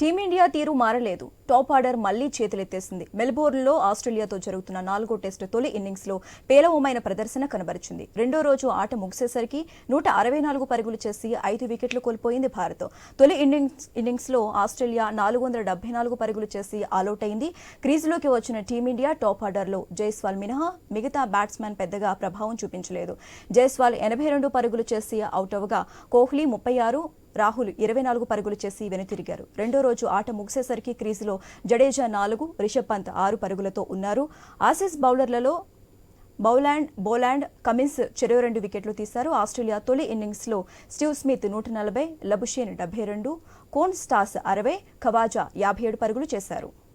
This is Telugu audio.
టీమిండియా తీరు మారలేదు. టాప్ ఆర్డర్ మళ్ళీ చేతులెత్తేసింది. మెల్బోర్న్లో ఆస్ట్రేలియాతో జరుగుతున్న నాలుగో టెస్టు తొలి ఇన్నింగ్స్లో పేలవమైన ప్రదర్శన కనబరిచింది. రెండో రోజు ఆట ముగిసేసరికి నూట అరవై నాలుగు పరుగులు చేసి ఐదు వికెట్లు కోల్పోయింది భారత్. తొలి ఇన్నింగ్స్ ఇన్నింగ్స్లో ఆస్ట్రేలియా నాలుగు వందల డెబ్బై నాలుగు పరుగులు చేసి ఆలౌట్ అయింది క్రీజులోకి వచ్చిన టీమిండియా టాప్ ఆర్డర్లో జైస్వాల్ మినహా మిగతా బ్యాట్స్మెన్ పెద్దగా ప్రభావం చూపించలేదు. జైస్వాల్ ఎనభై రెండు పరుగులు చేసి అవుట్ అవగా కోహ్లీ ముప్పై ఆరు రాహుల్ ఇరవై నాలుగు పరుగులు చేసి వెనుతిరిగారు. రెండో రోజు ఆట ముగిసేసరికి క్రీజులో జడేజా నాలుగు రిషబ్ పంత్ ఆరు పరుగులతో ఉన్నారు. ఆసీస్ బౌలర్లలో బౌలాండ్ బోలాండ్ కమిన్స్ చెరవై రెండు వికెట్లు తీశారు. ఆస్ట్రేలియా తొలి ఇన్నింగ్స్లో స్టీవ్ స్మిత్ నూట నలభై లబుషేన్ డెబ్బై రెండు కోన్ స్టాస్ అరవై ఖవాజా యాభై ఏడు పరుగులు చేశారు.